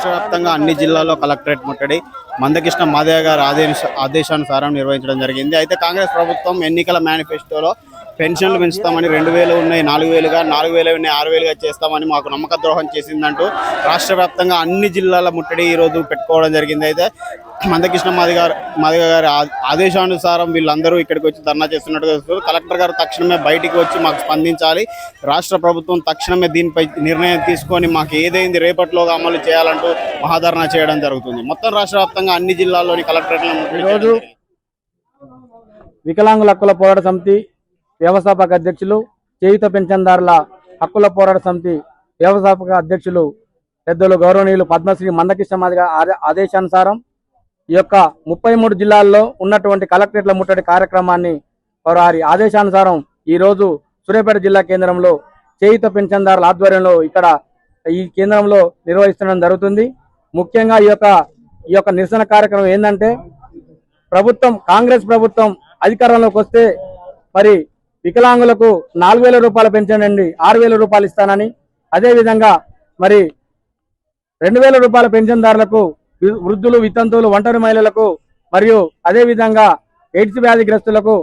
రాష్ట్ర వ్యాప్తంగా అన్ని జిల్లాల్లో కలెక్టరేట్ ముట్టడి మందకృష్ణ మాదయ్య గారు ఆదేశ ఆదేశానుసారం నిర్వహించడం జరిగింది. అయితే కాంగ్రెస్ ప్రభుత్వం ఎన్నికల మేనిఫెస్టోలో పెన్షన్లు పెంచుతామని రెండు వేలు ఉన్నాయి నాలుగు వేలుగా నాలుగు వేలు ఉన్నాయి ఆరు వేలుగా చేస్తామని మాకు నమ్మక ద్రోహం చేసిందంటూ రాష్ట్ర వ్యాప్తంగా అన్ని జిల్లాల ముట్టడి ఈ రోజు పెట్టుకోవడం జరిగింది. అయితే మందకృష్ణ మాది గారు మాదిగ గారి ఆదేశానుసారం వీళ్ళందరూ ఇక్కడికి వచ్చి ధర్నా చేస్తున్నట్టుగా తెలుస్తుంది. కలెక్టర్ గారు తక్షణమే బయటికి వచ్చి మాకు స్పందించాలి. రాష్ట్ర ప్రభుత్వం తక్షణమే దీనిపై నిర్ణయం తీసుకొని మాకు ఏదైంది రేపటిలోగా అమలు చేయాలంటూ మహాధర్నా చేయడం జరుగుతుంది. మొత్తం రాష్ట్ర వ్యాప్తంగా అన్ని జిల్లాల్లోని కలెక్టరేట్లను చేయడం ఈరోజు. వికలాంగుల హక్కుల పోరాట సమితి వ్యవస్థాపక అధ్యక్షులు చేయుత పెన్షన్దారుల హక్కుల పోరాట సమితి వ్యవస్థాపక అధ్యక్షులు పెద్దలు గౌరవనీయులు పద్మశ్రీ మందకృష్ణ మాదిగ ఆదేశానుసారం ఈ యొక్క ముప్పై మూడు జిల్లాల్లో ఉన్నటువంటి కలెక్టరేట్ల ముట్టడి కార్యక్రమాన్ని వారి ఆదేశానుసారం ఈరోజు సూర్యాపేట జిల్లా కేంద్రంలో చేయుత పెన్షన్దారుల ఆధ్వర్యంలో ఇక్కడ ఈ కేంద్రంలో నిర్వహిస్తడం జరుగుతుంది. ముఖ్యంగా ఈ యొక్క ఈ యొక్క నిరసన కార్యక్రమం ఏంటంటే ప్రభుత్వం కాంగ్రెస్ ప్రభుత్వం అధికారంలోకి వస్తే మరి వికలాంగులకు నాలుగు వేల రూపాయలు పెన్షన్ అండి ఆరు వేల రూపాయలు ఇస్తానని. అదే విధంగా మరి రెండు వేల రూపాయల పెన్షన్దారులకు వృద్ధులు వితంతువులు ఒంటరి మహిళలకు మరియు అదేవిధంగా ఎయిడ్స్ వ్యాధిగ్రస్తులకు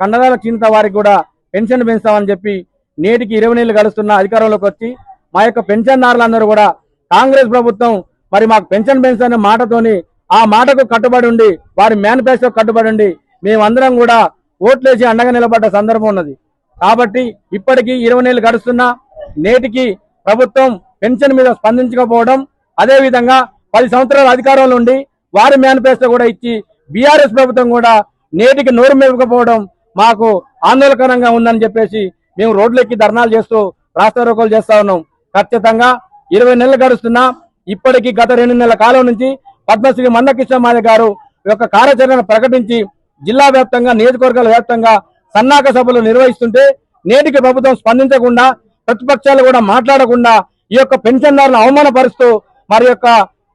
కండరాల క్షీణత వారికి కూడా పెన్షన్ పెంచుతామని చెప్పి నేటికి ఇరవై నెలలు గడుస్తున్న అధికారంలోకి వచ్చి మా యొక్క పెన్షన్దారులందరూ కూడా కాంగ్రెస్ ప్రభుత్వం మరి మాకు పెన్షన్ పెంచుతానే మాటతోని ఆ మాటకు కట్టుబడి ఉండి వారి మేనిఫెస్టో కట్టుబడి ఉండి మేమందరం కూడా ఓట్లేసి అండగా నిలబడ్డ సందర్భం ఉన్నది. కాబట్టి ఇప్పటికీ ఇరవై నెలలు గడుస్తున్నా నేటికి ప్రభుత్వం పెన్షన్ మీద స్పందించకపోవడం అదేవిధంగా పది సంవత్సరాల అధికారంలో ఉండి వారి మేనిఫెస్టో కూడా ఇచ్చి బీఆర్ఎస్ ప్రభుత్వం కూడా నేటికి నోరు మెప్పకపోవడం మాకు ఆందోళనకరంగా ఉందని చెప్పేసి మేము రోడ్లెక్కి ధర్నాలు చేస్తూ రాస్తారోకోలు చేస్తా ఉన్నాం. ఖచ్చితంగా ఇరవై నెలలు గడుస్తున్నా ఇప్పటికీ గత రెండు నెలల కాలం నుంచి పద్మశ్రీ మందకృష్ణ మాది గారు ఈ యొక్క కార్యాచరణ ప్రకటించి జిల్లా వ్యాప్తంగా నియోజకవర్గాల వ్యాప్తంగా సన్నాహక సభలు నిర్వహిస్తుంటే నేటికి ప్రభుత్వం స్పందించకుండా ప్రతిపక్షాలు కూడా మాట్లాడకుండా ఈ యొక్క పెన్షన్దారులను అవమానపరుస్తూ మరి యొక్క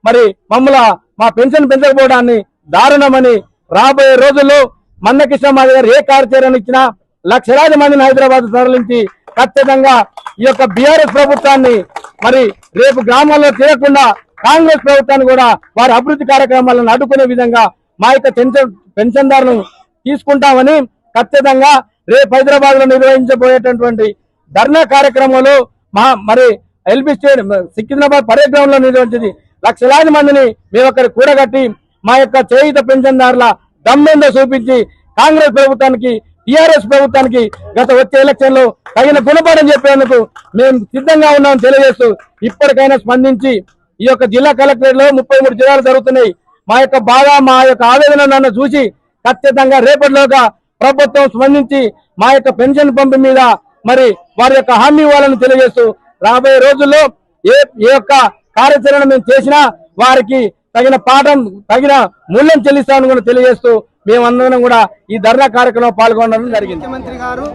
మరి మమ్మల మా పెన్షన్ పెంచకపోవడాన్ని దారుణమని రాబోయే రోజుల్లో మందకృష్ణ మాది గారు ఏ కార్యాచరణ ఇచ్చినా లక్షలాది మందిని హైదరాబాద్ తరలించి ఖచ్చితంగా ఈ యొక్క బీఆర్ఎస్ ప్రభుత్వాన్ని మరి రేపు గ్రామాల్లో చేయకుండా కాంగ్రెస్ ప్రభుత్వాన్ని కూడా వారి అభివృద్ధి కార్యక్రమాలను అడ్డుకునే విధంగా మా యొక్క పెన్షన్ పెన్షన్దారులను తీసుకుంటామని ఖచ్చితంగా రేపు హైదరాబాద్లో నిర్వహించబోయేటటువంటి ధర్నా కార్యక్రమంలో మా మరి ఎల్బీ స్టేడియం సికింద్రాబాద్ పరేడ్ గ్రౌండ్లో నిర్వహించింది. లక్షలాది మందిని మేము అక్కడ కూడగట్టి మా యొక్క చేయుత పెన్షన్దారుల దమ్మేందో చూపించి కాంగ్రెస్ ప్రభుత్వానికి టిఆర్ఎస్ ప్రభుత్వానికి గత వచ్చే ఎలక్షన్లో తగిన గుణపాఠం చెప్పేందుకు మేము సిద్ధంగా ఉన్నామని తెలియజేస్తూ ఇప్పటికైనా స్పందించి ఈ యొక్క జిల్లా కలెక్టరేట్లో ముప్పై మూడు జిల్లాలు జరుగుతున్నాయి. మా యొక్క బాధ మా యొక్క ఆవేదన నన్ను చూసి ఖచ్చితంగా రేపటిలోగా ప్రభుత్వం స్పందించి మా యొక్క పెన్షన్ పంపు మీద మరి వారి యొక్క హామీ ఇవ్వాలని తెలియజేస్తూ రాబోయే రోజుల్లో ఏ ఏ యొక్క కార్యాచరణ మేము చేసినా వారికి తగిన పాఠం తగిన మూల్యం చెల్లిస్తామని కూడా తెలియజేస్తూ మేమందరం కూడా ఈ ధర్నా కార్యక్రమం పాల్గొనడం జరిగింది. ముఖ్యమంత్రి గారు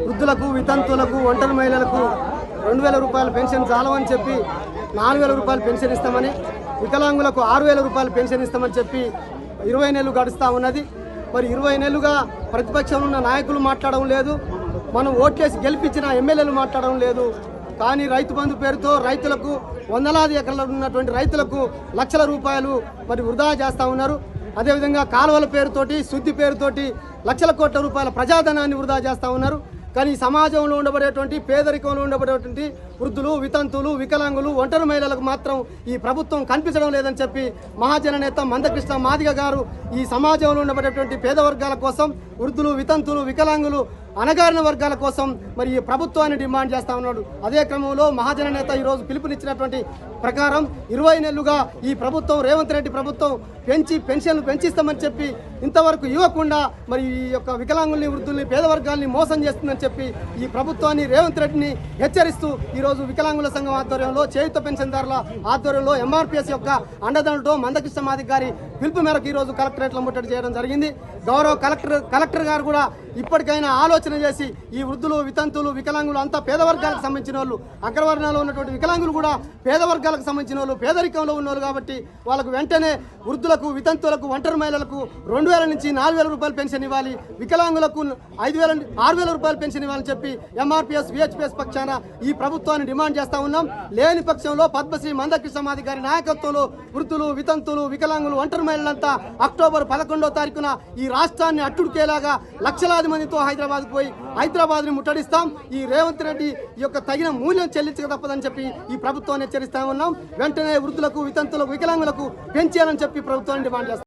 వృద్ధులకు వితంతువులకు ఒంటరి మహిళలకు రెండు వేల రూపాయల పెన్షన్ చాలవని చెప్పి నాలుగు వేల రూపాయలు పెన్షన్ ఇస్తామని వికలాంగులకు ఆరు వేల రూపాయలు పెన్షన్ ఇస్తామని చెప్పి ఇరవై నెలలు గడుస్తూ ఉన్నది. మరి ఇరవై నెలలుగా ప్రతిపక్షంలో ఉన్న నాయకులు మాట్లాడడం లేదు. మనం ఓట్లేసి గెలిపించిన ఎమ్మెల్యేలు మాట్లాడడం లేదు. కానీ రైతు బంధు పేరుతో రైతులకు వందలాది ఎకరాలు ఉన్నటువంటి రైతులకు లక్షల రూపాయలు మరి వృధా చేస్తూ ఉన్నారు. అదేవిధంగా కాలువల పేరుతోటి శుద్ధి పేరుతోటి లక్షల కోట్ల రూపాయల ప్రజాధనాన్ని వృధా చేస్తూ ఉన్నారు. కానీ సమాజంలో ఉండబడేటువంటి పేదరికంలో ఉండబడేటువంటి వృద్ధులు వితంతులు వికలాంగులు ఒంటరి మహిళలకు మాత్రం ఈ ప్రభుత్వం కనిపించడం లేదని చెప్పి మహాజన నేత మందకృష్ణ మాదిగ గారు ఈ సమాజంలో ఉండబడేటువంటి పేద వర్గాల కోసం వృద్ధులు వితంతులు వికలాంగులు అణగారిన వర్గాల కోసం మరి ఈ ప్రభుత్వాన్ని డిమాండ్ చేస్తా ఉన్నాడు. అదే క్రమంలో మహాజన నేత ఈరోజు పిలుపునిచ్చినటువంటి ప్రకారం ఇరవై నెలలుగా ఈ ప్రభుత్వం రేవంత్ రెడ్డి ప్రభుత్వం పెంచి పెన్షన్లు పెంచిస్తామని చెప్పి ఇంతవరకు ఇవ్వకుండా మరి ఈ యొక్క వికలాంగుల్ని వృద్ధుల్ని పేద వర్గాల్ని మోసం చేస్తుందని చెప్పి ఈ ప్రభుత్వాన్ని రేవంత్ రెడ్డిని హెచ్చరిస్తూ ఈరోజు వికలాంగుల సంఘం ఆధ్వర్యంలో చేయుత పెన్షన్దారుల ఆధ్వర్యంలో ఎంఆర్పిఎస్ యొక్క అండదండతో మందకృష్ణ మాదిక్ గారి పిలుపు మేరకు ఈరోజు కలెక్టరేట్లో ముట్టడి చేయడం జరిగింది. గౌరవ కలెక్టర్ కలెక్టర్ గారు కూడా ఇప్పటికైనా ఆలోచన చేసి ఈ వృద్ధులు వితంతులు వికలాంగులు అంతా పేద వర్గాలకు సంబంధించిన వాళ్ళు అగ్రవర్ణాలు ఉన్నటువంటి వికలాంగులు కూడా పేద వర్గాలకు సంబంధించిన వాళ్ళు పేదరికంలో ఉన్నవాళ్ళు కాబట్టి వాళ్ళకు వెంటనే వృద్ధులకు వితంతులకు ఒంటరి మహిళలకు రెండు వేల నుంచి నాలుగు వేల రూపాయలు పెన్షన్ ఇవ్వాలి. వికలాంగులకు ఐదు వేల ఆరు వేల రూపాయలు పెన్షన్ ఇవ్వాలని చెప్పి ఎంఆర్పిఎస్ విహెచ్పిఎస్ పక్షాన ఈ ప్రభుత్వాన్ని డిమాండ్ చేస్తా ఉన్నాం. లేని పక్షంలో పద్మశ్రీ మందకృష్ణమాది గారి నాయకత్వంలో వృద్ధులు వితంతులు వికలాంగులు ఒంటరి మహిళలంతా అక్టోబర్ పదకొండో తారీఖున ఈ రాష్ట్రాన్ని అట్టుడికేలాగా లక్షలాది మందితో హైదరాబాద్ పోయి హైదరాబాద్ని ముట్టడిస్తాం. ఈ రేవంత్ రెడ్డి ఈ యొక్క తగిన మూల్యం చెల్లించక తప్పదని చెప్పి ఈ ప్రభుత్వాన్ని హెచ్చరిస్తా ఉన్నాం. వెంటనే వృద్ధులకు వితంతులకు వికలాంగులకు పెంచేయాలని చెప్పి ప్రభుత్వాన్ని డిమాండ్ చేస్తాం.